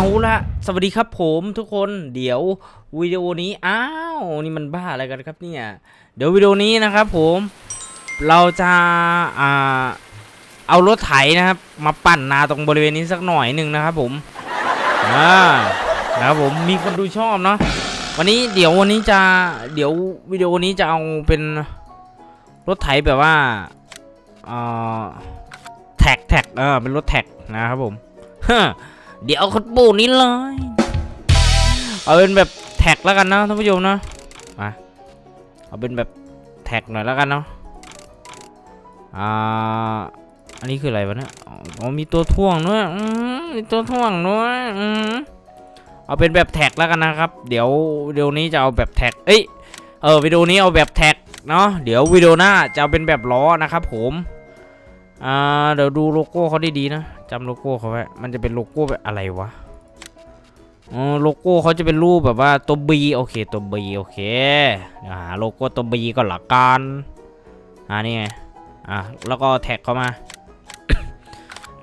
เอาละสวัสดีครับผมทุกคนเดี๋ยววิดีโอนี้อ้าวนี่มันบ้าอะไรกันครับเนี่ยเดี๋ยววิดีโอนี้นะครับผมเราจะอ่าเอารถไถนะครับ มาปั่นนาตรงบริเวณนี้สักหน่อยหนึ่งนะครับผมอ่านะครับผมมีคนดูชอบเนาะวันนี้เดี๋ยววันนี้จะเดี๋ยววิดีโอนี้จะเอาเป็นรถไถแบบว่าอ่าแท็กแท็กเออเป็นรถแท็กนะครับผมฮ เดี๋ยวเอาคนปูนี้เลย เอาเป็นแบบแท็กแล้วกันนะท่านผู้ชมนะมาเอาเป็นแบบแท็กหน่อยแล้วกันเนาะอ่าอันนี้คืออะไรวะเนี่ยอ๋อมีตัวท่วงด้วยอืมมีตัวท่วงด้วยอืมเอาเป็นแบบแท็กแล้วกันนะครับ เดี๋ยววิดีโอนี้จะเอาแบบแท็ก เอ้ยเออวิดีโอนี้เอาแบบแท็กเนาะเดี๋ยววิดีโอหน้าจะเอาเป็นแบบล้อนะครับผมอ่าเดี๋ยวดูโลโก้เขาดีๆนะ จำโลโก้เขาไว้มันจะเป็นโลโก้แบบอะไรวะอ๋อโลโก้เขาจะเป็นรูปแบบว่าตัว B โอเคตัว B โอเคเดี๋ยวหาโลโก้ตัว B ก่อนละกันอ่านี่ไงอะแล้วก็แท็กเข้ามา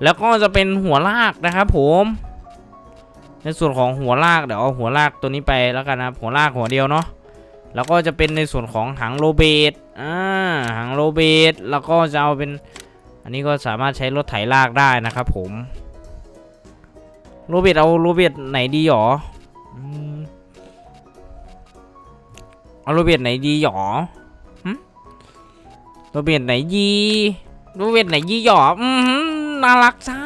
แล้วก็จะเป็นหัวลากนะครับผม ในส่วนของหัวลากเดี๋ยวเอาหัวลากตัวนี้ไปแล้วกันนะครับหัวลากหัวเดียวเนาะแล้วก็จะเป็นในส่วนของหางโรเบตอ่าหางโรเบตแล้วก็จะเอาเป็น อันนี้ก็สามารถใช้รถไถลากได้นะครับผมโรเบตเอาโรเบตไหนดีหรออืมเอาโรเบตไหนดีหรอโรเบตไหนดีโรเบตไหนดีหรออืมน่ารักจ้า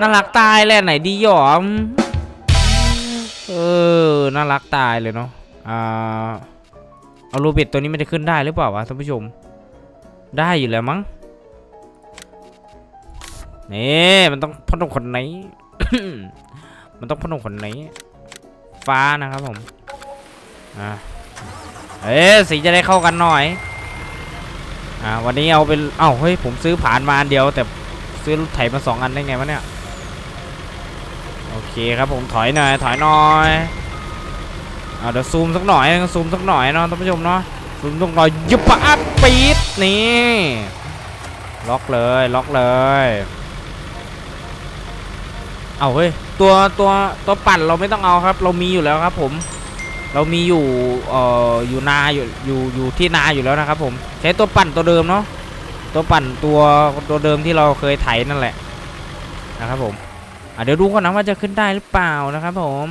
น่ารักตายแหละไหนดีหรอมเออ น่ารักตายเลยเนาะ อ่า เอาโรเบตตัวนี้มันจะขึ้นได้หรือเปล่าวะท่านผู้ชม ได้อยู่แล้วมั้ง นี่มันต้องพ่นตรงคนไหน มันต้องพ่นตรงคนไหน ฟ้านะครับผม อ่าเอ๊สีจะได้เข้ากันหน่อย อ่า วันนี้เอาเป็น เอ้า เฮ้ย ผมซื้อผ่านมาอันเดียว แต่ซื้อรถไถมาสองอันได้ไงวะเนี่ย โอเคครับผมถอยหน่อย ถอยหน่อยเอาเดี๋ยวซูมสักหน่อยซูมสักหน่อยเนาะท่านผู้ชมเนาะซูมสักหน่อยยุบปะปีดนี่ ล็อกเลย ล็อกเลย เอาเฮ้ยตัวตัวตัวปั่นเราไม่ต้องเอาครับ เรามีอยู่แล้วครับ ผม เรามีอยู่เอ่ออยู่นาอยู่อยู่อยู่ที่นาอยู่แล้วนะครับ ผมใช้ตัวปั่นตัวเดิมเนาะตัวปั่นตัวตัวเดิมที่เราเคยไถนั่นแหละนะครับ ผมอะเดี๋ยวดูก่อนนะว่าจะขึ้นได้หรือเปล่านะครับ ผม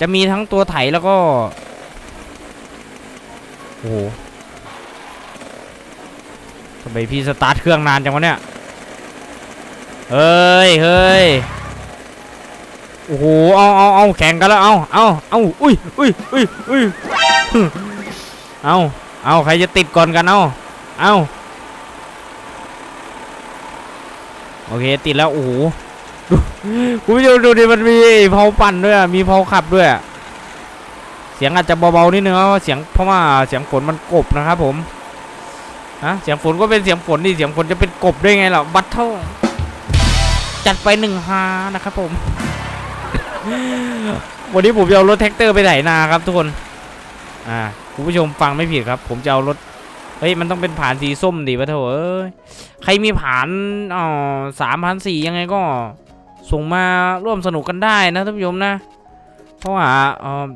จะมีทั้งตัวไถแล้วก็โอ้โหทำไมพี่สตาร์ทเครื่องนานจังวะเนี่ย เฮ้ยเฮ้ยโอ้โหเอาเอาเอาแข่งกันแล้วเอาเอาเอาอุ้ยอุ้ยอุ้ยอุ้ยเอาเอาใครจะติดก่อนกันเอาเอาโอเคติดแล้วโอ้โหดูคุณผู้ชมดูดิมันมีเผาปั่นด้วยมีเผาขับด้วย เสียงอาจจะเบาๆนิดนึงเพราะเสียงเพราะว่าเสียงฝนมันกบนะครับผมฮะเสียงฝนก็เป็นเสียงฝนดิเสียงฝนจะเป็นกบได้ไงล่ะบัตเทิล จัดไปหนึ่งฮานะครับผม วันนี้ผมจะเอารถแท็กเตอร์ไปไถนาครับทุกคน อ่าคุณผู้ชมฟังไม่ผิดครับ ผมจะเอารถ เฮ้ยมันต้องเป็นผ่านสีส้มดิวะเถอะเอ้ยใครมีผ่านอ๋อสามพันสี่ยังไงก็ ส่งมาร่วมสนุกกันได้นะท่านผู้ชมนะ เพราะว่าเออ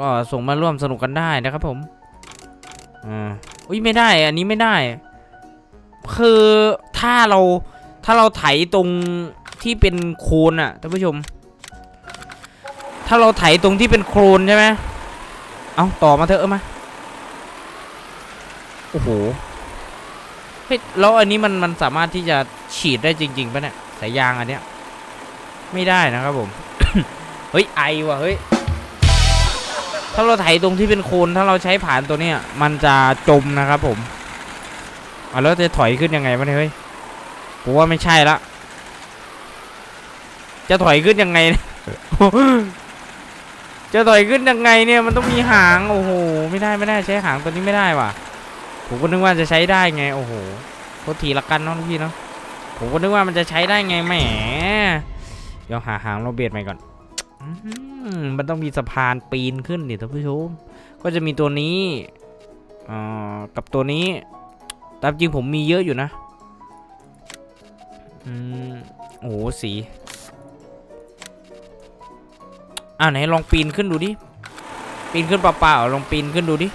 ก็ส่งมาร่วมสนุกกันได้นะครับผม อ่า อุ้ยไม่ได้ อันนี้ไม่ได้ คือถ้าเรา ถ้าเราไถตรงที่เป็นโคลนอะท่านผู้ชม ถ้าเราไถตรงที่เป็นโคลนใช่ไหมเอาต่อมาเถอะเอามาโอ้โหเฮ้ยแล้วอันนี้มันมันสามารถที่จะฉีดได้จริงๆปะเนี่ยสายยางอันเนี้ยไม่ได้นะครับผม เฮ้ยไอว่ะเฮ้ยถ้าเราไถตรงที่เป็นโคลนถ้าเราใช้ผ่านตัวเนี้ยมันจะจมนะครับผมอะแล้วจะถอยขึ้นยังไงวะเนี่ยเฮ้ย ผมว่าไม่ใช่ละ จะถอยขึ้นยังไงเนี่ยจะถอยขึ้นยังไงเนี่ยมันต้องมีหาง โอ้โห ไม่ได้ไม่ได้ใช้หางตัวนี้ไม่ได้ว่ะ ผมก็นึกว่าจะใช้ได้ไง โอ้โหโทษทีละกันเนาะพี่เนาะ ผมก็นึกว่ามันจะใช้ได้ไงแหม เดี๋ยวหาหางโรเบียดใหม่ก่อนอื้อหือมันต้องมีสะพานปีนขึ้นดิท่านผู้ชม ก็จะมีตัวนี้อ่ากับตัวนี้ ตามจริงผมมีเยอะอยู่นะ อืมโอ้โหสีอ่าไหนลองปีนขึ้นดูดิ ปีนขึ้นเปล่าๆลองปีนขึ้นดูดิ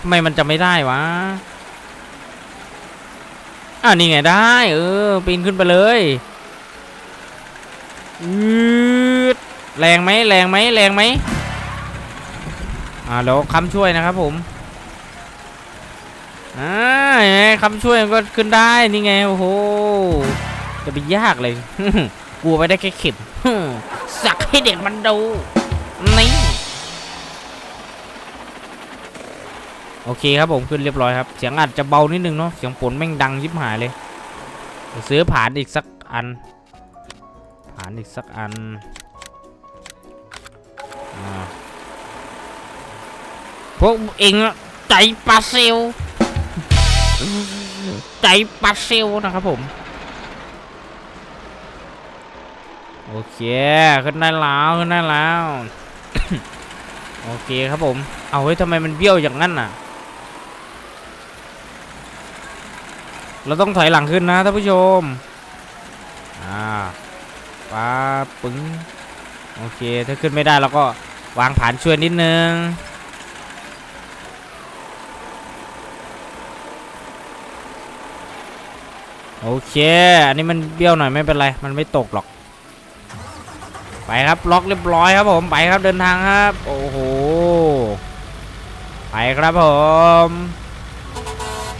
ทำไมมันจะไม่ได้วะ อ่านี่ไงได้ เออ ปีนขึ้นไปเลยอืดแรงไหมแรงไหมแรงไหมอ่าแล้วคำช่วยนะครับผม อ่า คำช่วยมันก็ขึ้นได้นี่ไงโอ้โหจะไปยากเลยกลัวไปได้แค่เข็มสักให้เด็กมันดูนี่โอเคครับผมขึ้นเรียบร้อยครับเสียงอาจจะเบานิดนึงเนาะเสียงฝนแม่งดังยิบหายเลยซื้อผ่านอีกสักอัน ผ่านอีกสักอันอพวกเองใจปลาเซล ใจปลาเซลนะครับผม โอเค ขึ้นได้แล้วขึ้นได้แล้ว โอเคครับผม เอาเฮ้ยทำไมมันเบี้ยวอย่างนั้นน่ะ เราต้องถอยหลังขึ้นนะท่านผู้ชม อ่าป้าปึ้ง โอเค ถ้าขึ้นไม่ได้เราก็วางผ่านช่วยนิดนึง โอเค อันนี้มันเบี้ยวหน่อยไม่เป็นไร มันไม่ตกหรอก ไปครับล็อกเรียบร้อยครับผมไปครับเดินทางครับ โอ้โหไปครับผม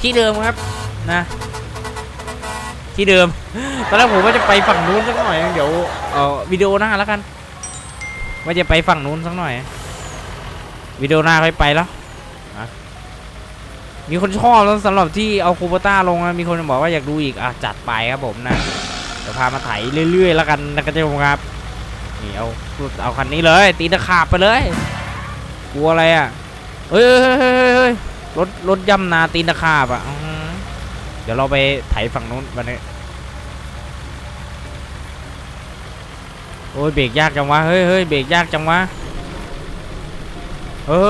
ที่เดิมครับนะ ที่เดิม ตอนแรกผมว่าจะไปฝั่งนู้นสักหน่อย เดี๋ยวเออวิดีโอหน้าแล้วกัน ว่าจะไปฝั่งนู้นสักหน่อยวิดีโอหน้าค่อยไปแล้ว มีคนชอบแล้วสำหรับที่เอาคูปต้าลงนะมีคนบอกว่าอยากดูอีกอะจัดไปครับผมนะเดี๋ยวพามาไถเรื่อยๆแล้วกันนะครับผมครับนี่เอาเอาคันนี้เลย ตีตะขาบไปเลย กลัวอะไรอะเฮ้ยเฮ้ยเฮ้ยเฮ้ยรถรถย่ำนาตีนตะขาบอะเดี๋ยวเราไปไถฝั่งนู้นวันนี้โอ้ยเบรกยากจังวะเฮ้ยเฮ้ยเบรกยากจังวะเฮ้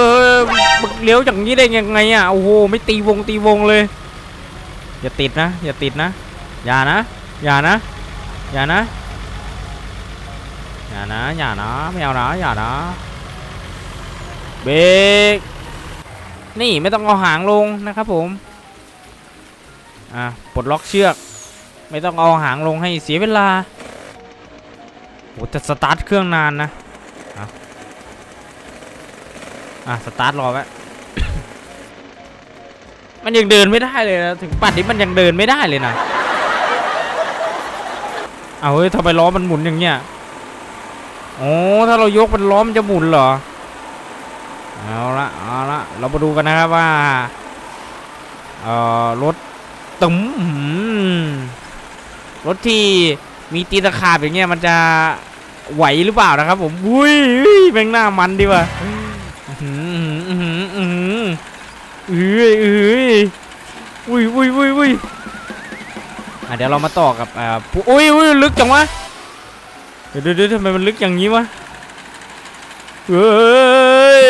ย เลี้ยวอย่างนี้ได้ยังไงอะโอ้โหไม่ตีวงตีวงเลย อย่าติดนะ อย่าติดนะ อย่านะ อย่านะ อย่านะ อย่านะ อย่านะไม่เอานะอย่านะเบรกนี่ไม่ต้องเอาหางลงนะครับผมอะปลดล็อกเชือก ไม่ต้องเอาหางลงให้เสียเวลาโหจะสตาร์ทเครื่องนานนะอะอะสตาร์ทรอไว้ มันยังเดินไม่ได้เลยนะถึงปัดนี้มันยังเดินไม่ได้เลยนะเอาเฮ้ยทำไมล้อมันหมุนอย่างเงี้ยโอ้ถ้าเรายกมันล้อมันจะหมุนเหรอเอาละเอาละเรามาดูกันนะครับว่าเอ่อรถตึมหืมรถที่มีตีตะขาบอย่างเงี้ยมันจะไหวหรือเปล่านะครับผมอุ้ยแม่งหน้ามันดีว่ะ อื้ออื้ออุ้ยอุ้ยอุ้ยอุ้ยอะเดี๋ยวเรามาต่อกับอ่าผู้อุ้ยอุ้ยลึกจังวะเดี๋ยวเดี๋ยวทำไมมันลึกอย่างนี้วะเฮ้ย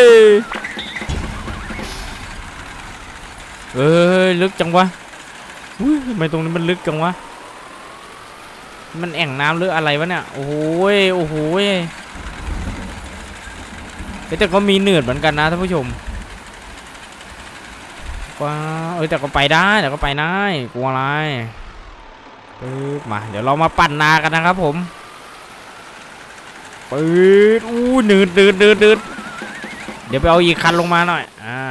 เฮ้ยลึกจังวะอุ้ยทำไมตรงนี้มันลึกจังวะมันแอ่งน้ำหรืออะไรวะเนี่ยโอ้โหยโอ้โหยแต่ก็มีเหนืดเหมือนกันนะท่านผู้ชม ว้าเอ้ยแต่ก็ไปได้แต่ก็ไปได้กลัวอะไรปึ๊บมาเดี๋ยวเรามาปั่นนากันนะครับผมปืดอู้หนืดหนืดหนืดหนืดเดี๋ยวไปเอาอีกคันลงมาหน่อยอ่า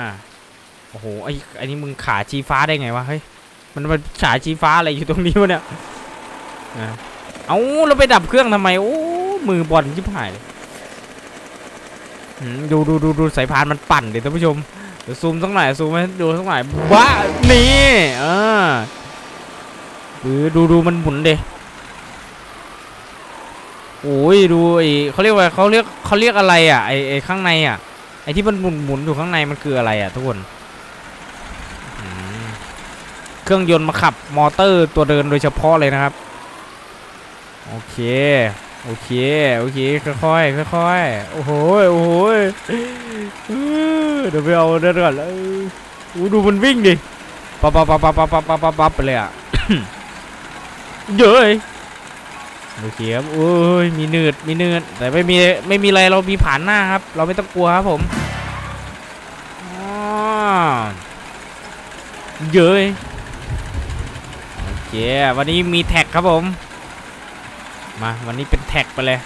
โอ้โหไอ้ไอ้นี่มึงขาชี้ฟ้าได้ไงวะเฮ้ยมันมันขาชี้ฟ้าอะไรอยู่ตรงนี้วะเนี่ยอเอาเราไปดับเครื่องทำไมโอ้มือบอลชิบหายเลยดูดูดูดูสายพานมันปั่นเดี๋ยวท่านผู้ชม เดี๋ยวซูมสักหน่อยซูมให้ดูสักหน่อยบ้านี่เออหรือดูดูมันหมุนเดโอ้ยดูไอเขาเรียกว่าเขาเรียกเขาเรียกอะไรอะไอไอข้างในอะไอที่มันหมุนหมุนอยู่ข้างในมันคืออะไรอะทุกคนเครื่องยนต์มาขับมอเตอร์ตัวเดินโดยเฉพาะเลยนะครับ โอเคโอเคโอเคค่อยๆค่อยๆโอ้โหโอ้โห เดี๋ยวไปเอาเดินก่อนแล้ววูดูมันวิ่งดิปั๊บปั๊บปั๊บปั๊บปั๊บปั๊บปั๊บปั๊บไปเลยอะเย้ยโอเคครับโอ้ยมีเนืดมีเนืดแต่ไม่มีไม่มีอะไรเรามีผ่านหน้าครับ เราไม่ต้องกลัวครับผมอ๋อเย้ยโอเควันนี้มีแท็กครับผม มาวันนี้เป็นแท็กไปเลย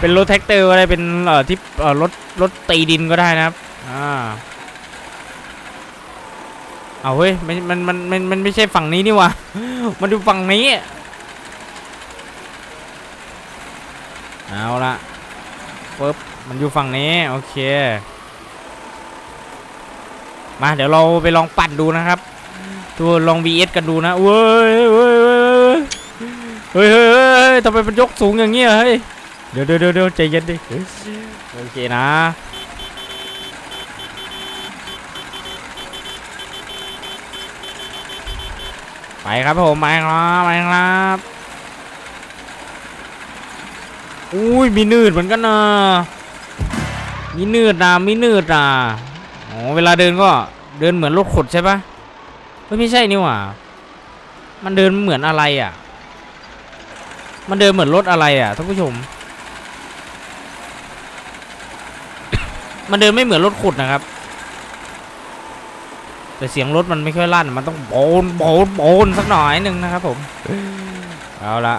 เป็นรถแท็กเตอร์อะไรเป็นเอ่อที่เอ่อรถ รถตีดินก็ได้นะครับ อ่า เอาเฮ้ยมันมันมันมันมันไม่ใช่ฝั่งนี้นี่วะมันดูฝั่งนี้ เอาละปึ๊บมันอยู่ฝั่งนี้ โอเค มาเดี๋ยวเราไปลองปั่นดูนะครับตัวลอง VS กันดูนะเว้ยเว้ยเว้ยเว้ยเฮ้ยเฮ้ยเฮ้ยทำไมมันยกสูงอย่างเงี้ยเฮ้ย เดี๋ยวเดี๋ยวเดี๋ยวใจเย็นดิโอเคนะไปครับผมไปครับไปครับอุ้ยมีนืดเหมือนกันนะมีนืดนะมีนืดนะอ๋อเวลาเดินก็เดินเหมือนรถขดใช่ปะไม่ใช่นี่หว่ามันเดินเหมือนอะไรอะ มันเดินเหมือนรถอะไรอะท่านผู้ชม มันเดินไม่เหมือนรถขุดนะครับ แต่เสียงรถมันไม่ค่อยลั่น มันต้องโบนโบนโบนสักหน่อยหนึ่งนะครับ ผม เอาละ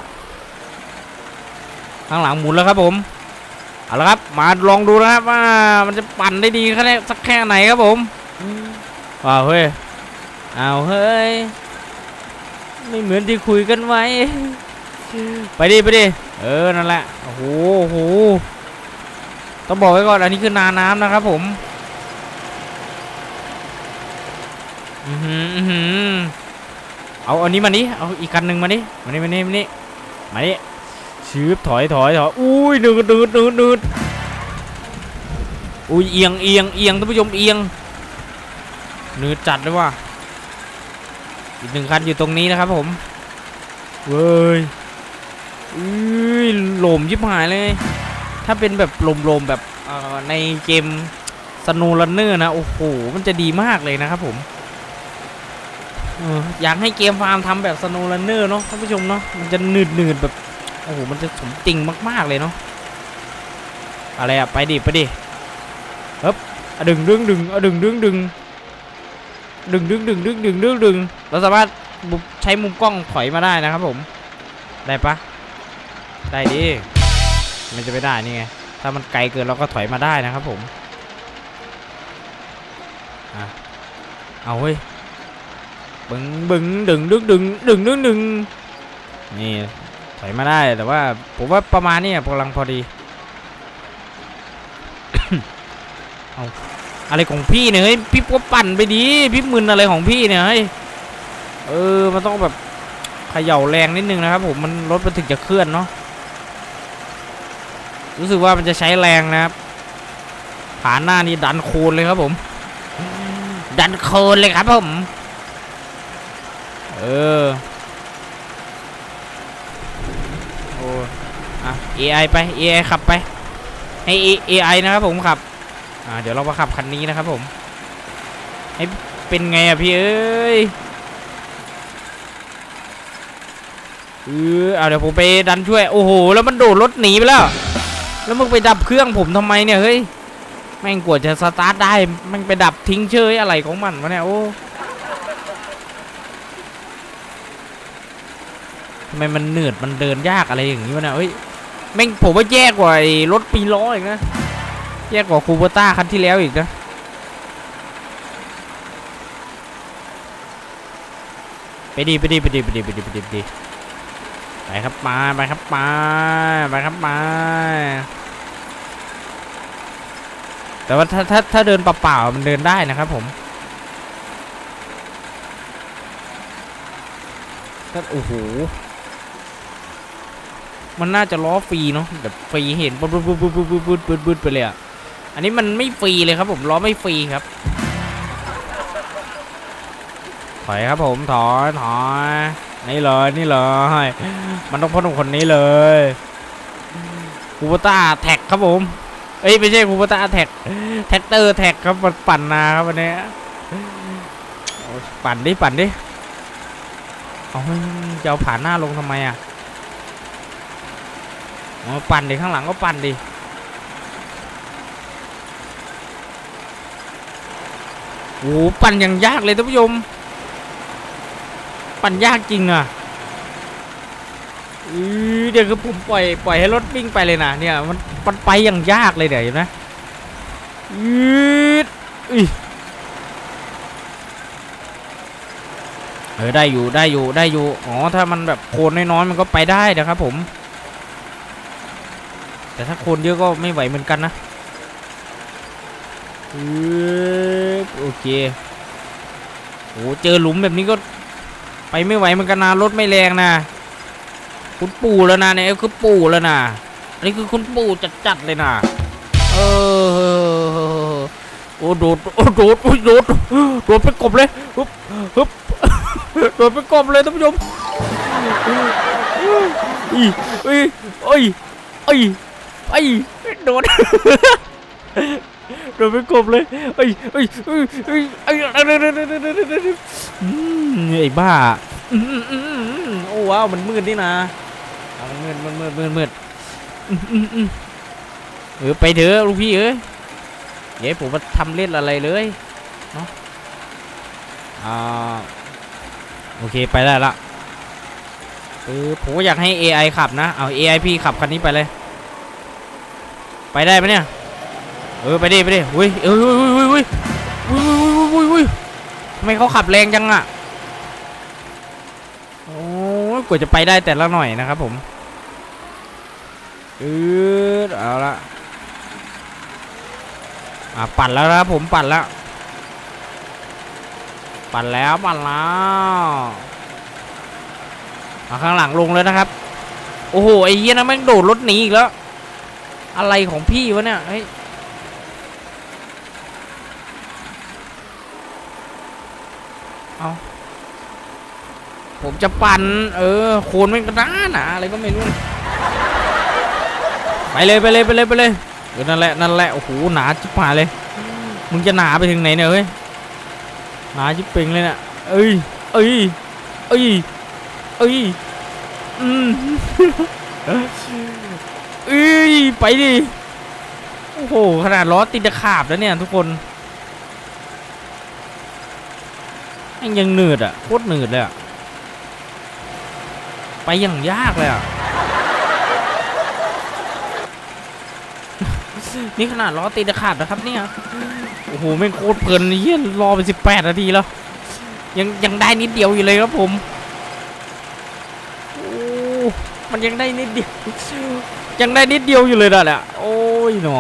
ข้างหลังหมุนแล้วครับ ผม เอาละครับ มาลองดูนะครับว่ามันจะปั่นได้ดีแค่ไหนสักแค่ไหนครับผมว้าวเฮ้ยเอาเฮ้ย ไม่เหมือนที่คุยกันไว้ ไปดิไปดิ เออ นั่นแหละ โอ้โหโอ้โห ต้องบอกไว้ก่อนอันนี้คือนาน้ำนะครับผมอือหืออือหือเอาอันนี้มานี่เอาอีกคันหนึ่งมานี่มานี่มานี่มานี่มานี่ชืบถอยถอยถอยอุ้ยนืดนืดนืดนืดอุ้ยเอียงเอียงเอียงท่านผู้ชมเอียงนืดจัดเลยว่ะอีกหนึ่งคันอยู่ตรงนี้นะครับผมเว้ยอุ้ยหล่มยิบหายเลย ถ้าเป็นแบบลมๆแบบในเกมสโนว์รันเนอร์นะ โอ้โห มันจะดีมากเลยนะครับผมอยากให้เกมฟาร์มทำแบบสโนว์รันเนอร์เนาะท่านผู้ชมเนาะมันจะหนืดหนืดๆแบบ โอ้โห มันจะสมจริงมากๆเลยเนาะอะไรอะไปดิไปดิฮึบดึงดึงดึงดึงดึงดึงดึงดึงดึงดึงดึงดึงดึงเราสามารถใช้มุมกล้องถอยมาได้นะครับผม ได้ปะได้ดิ มันจะไม่ได้นี่ไง ถ้ามันไกลเกินเราก็ถอยมาได้นะครับผมอเอาเฮ้ยบึงบึงดึงดึงดึงดึงดึงดึงนี่ถอยมาได้แต่ว่าผมว่าประมาณนี้กำลังพอดีเอาอะไรของพี่เนี่ยเฮ้ยพี่ก็ปั่นไปดีพี่มึนอะไรของพี่เนี่ยเฮ้ยเออมันต้องแบบเขย่าแรงนิดนึงนะครับผมมันรถมันถึงจะเคลื่อนเนาะ รู้สึกว่ามันจะใช้แรงนะครับผ่านหน้านี่ดันโคนเลยครับผม ดันโคนเลยครับผม เออโอ้อะ AI ไป AI ขับไป ให้ AI นะครับผมขับ อ่าเดี๋ยวเรามาขับคันนี้นะครับผมให้เป็นไงอะพี่เอ้ยเออเอาเดี๋ยวผมไปดันช่วย โอ้โห แล้วมันโดดรถหนีไปแล้ว แล้วมึงไปดับเครื่องผมทำไมเนี่ยเฮ้ยแม่งกว่าจะสตาร์ทได้ม่งไปดับทิ้งเชยอะไรของมันวะเนี่ยโอ้ทำไมมันเหนื่อยมันเดินยากอะไรอย่างนี้วะเนี่ยเฮ้ยแม่งผมว่าแย่กว่าไอ้รถปีล้ออีกนะแย่กว่าคูเปอร์ต้าคันที่แล้วอีกนะไปดีไปดีไปดีไปดีไปดีไปดี ไปครับมาไปครับมาไปครับมา แต่ว่าถ้าถ้าถ้าเดินเปล่าๆมันเดินได้นะครับผมก็โอ้โหมันน่าจะล้อฟรีเนาะแบบฟรีเห็นปุ๊บปุ๊บปุ๊บปุ๊บปุ๊บปุ๊บปุ๊บปุ๊บไปเลยอะอันนี้มันไม่ฟรีเลยครับผมล้อไม่ฟรีครับ ถอยครับผมถอยถอย นี่เลยนี่เลยมันต้องพ่นคนนี้เลยคูปต้าแท็กครับผมเอ้ยไม่ใช่คูปต้าแท็กแท็กเตอร์แท็กครับมันปั่นนาครับวันนี้ปั่นดิปั่นดิเอาจะเอาผ่านหน้าลงทำไมอะปั่นดิข้างหลังก็ปั่นดิโอ้ปั่นอย่างยากเลยท่านผู้ชม ปั่นยากจริงอะอือเดี๋ยวคือผมปล่อยปล่อยให้รถวิ่งไปเลยนะเนี่ยมันมันไปอย่างยากเลยเดี๋ยวเห็นไหมอืดอยเออได้อยู่ได้อยู่ได้อยู่อ๋อถ้ามันแบบโคนน้อยๆมันก็ไปได้นะครับผม แต่ถ้าโคนเยอะก็ไม่ไหวเหมือนกันนะโอเคโอ้เจอหลุมแบบนี้ก็ ไปไม่ไหวมันกันนะรถไม่แรงนะคุณปู่แล้วนะเนี่ยคือปู่แล้วนะอันนี้คือคุณปู่จัดๆเลยนะเออโอ้โดดโอ้โดดโอ้โดดโดดไปกบเลยฮึบฮึบโดดไปกบเลยท่านผู้ชมอีเอ้ยเอ้ยเอ้ยเอ้ยโดดโดดไปกบเลยเอ้ยเอ้ยเอ้ยเอ้ยเอ้ย บ้าอืมอืมอืมอืมโอ้ว้าวมันมืดนี่นะอะมันมืดมันมืดมืดมืดอืมอืมอืมเออไปเถอะลูกพี่เอ้ยเดี๋ยวผมมาทำเล่นอะไรเลยเนาะอ่าโอเคไปได้ละเออผมก็อยากให้ AI ขับนะเอา AI พี่ขับคันนี้ไปเลย ไปได้ไหมเนี่ยเออไปดิไปดิอุ้ยเอออุ้ยอุ้ยอุ้ยอุ้ยอุ้ยอุ้ยอุ้ยทำไมเขาขับแรงจังอะโอ้ย กว่าจะไปได้แต่ละหน่อยนะครับผมอืดเอาละอะปั่นแล้วนะครับผมปั่นแล้ว ปั่นแล้วปั่นแล้วมาข้างหลังลงเลยนะครับ โอ้โหไอ้เหี้ยนะแม่งโดดรถหนีอีกแล้ว อะไรของพี่วะเนี่ยเฮ้ยเอา ผมจะปั่นเออโคนไมันก็หนาหนาอะไรก็ไม่รู้ไปเลยไปเลยไปเลยไปเลยเออนั่นแหละนั่นแหละโอ้โหหนาจิบหายเลยมึงจะหนาไปถึงไหนเนี่ยเฮ้ยหนาจิบเป่งเลยนี่ยเอ้ยเอ้ยเอ้ยเอ้ยอืมเอ้ยไปดิโอ้โหขนาดล้อติดจะขาบแล้วเนี่ยทุกคนยังเหนืดอะโคตรเหนืดเลยอะ ไปอย่างยากเลยอะ นี่ขนาดล้อตีนจะขาดนะครับเนี่ย โอ้โหแม่งโคตรเพลินเยี่ยรอไปสิบแปดนาทีแล้ว ยังยังได้นิดเดียวอยู่เลยครับผม โอ้ มันยังได้นิดเดียว ยังได้นิดเดียวอยู่เลยนะเนี่ยโอ้ยหนอ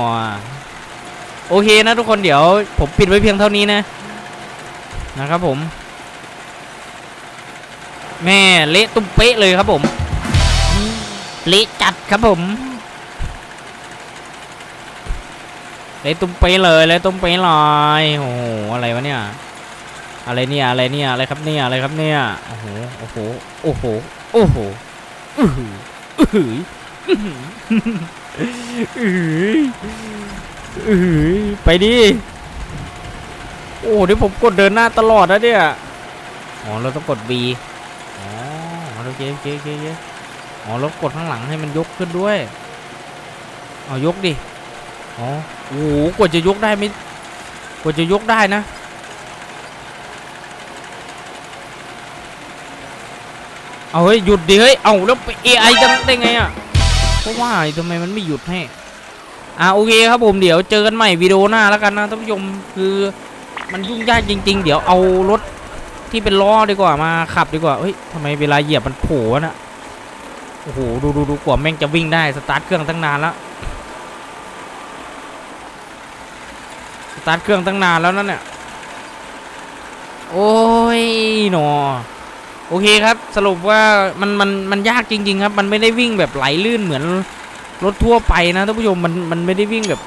โอเคนะทุกคนเดี๋ยว ผมปิดไว้เพียงเท่านี้นะ นะครับผม แม่เละตุ้มเป๊ะเลยครับผมเละจัดครับผมเละตุ้มเป๊ะเลยเละตุ้มเป๊ะเลยโอ้โหอะไรวะเนี่ยอะไรเนี่ยอะไรเนี่ยอะไรครับเนี่ยอะไรครับเนี่ยโอ้โหโอ้โหโอ้โหโอ้โหอื้อหืออื้อหืออื้อหืออื้อหืออื้อหือไปดิ โอ้เดี๋ยวผมกดเดินหน้าตลอดนะเนี่ย อ๋อ เราต้องกด B อ๋อ โอเคโอเคโอเคโอเคอ๋อแล้วกดข้างหลังให้มันยกขึ้นด้วยเอายกดิอ๋อโอ้โหกว่าจะยกได้ไม่กว่าจะยกได้นะเอาเฮ้ยหยุดดิเฮ้ยเอาแล้วไป AI จะได้ไงอะเพราะว่าทำไมมันไม่หยุดให้อ่าโอเคครับผมเดี๋ยวเจอกันใหม่วิดีโอหน้าแล้วกันนะท่านผู้ชมคือมันยุ่งยากจริง ๆ เดี๋ยวเอารถ ที่เป็นล้อดีกว่ามาขับดีกว่าเฮ้ยทำไมเวลาเหยียบมันโผล่น่ะโอ้โหดูดูดูกว่าแม่งจะวิ่งได้สตาร์ทเครื่องตั้งนานแล้วสตาร์ทเครื่องตั้งนานแล้วนั่นเนี่ยโอ้ยหนอโอเคครับสรุปว่ามันมันมันยากจริง ๆ ครับ มันไม่ได้วิ่งแบบไหลลื่นเหมือนรถทั่วไปนะท่านผู้ชมมันมันไม่ได้วิ่งแบบ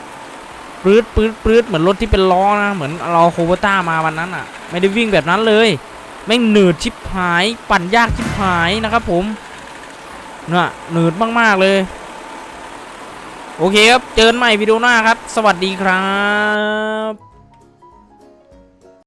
ปลื้ดปลื้ดปลื้ดเหมือนรถที่เป็นล้อนะเหมือนเราโคโบต้ามาวันนั้นอะ ไม่ได้วิ่งแบบนั้นเลย แม่งหนืดชิบหาย ปั่นยากชิบหายนะครับผมน่ะหนืดมากๆเลย โอเคครับ เจอกันใหม่วิดีโอหน้าครับ สวัสดีครับ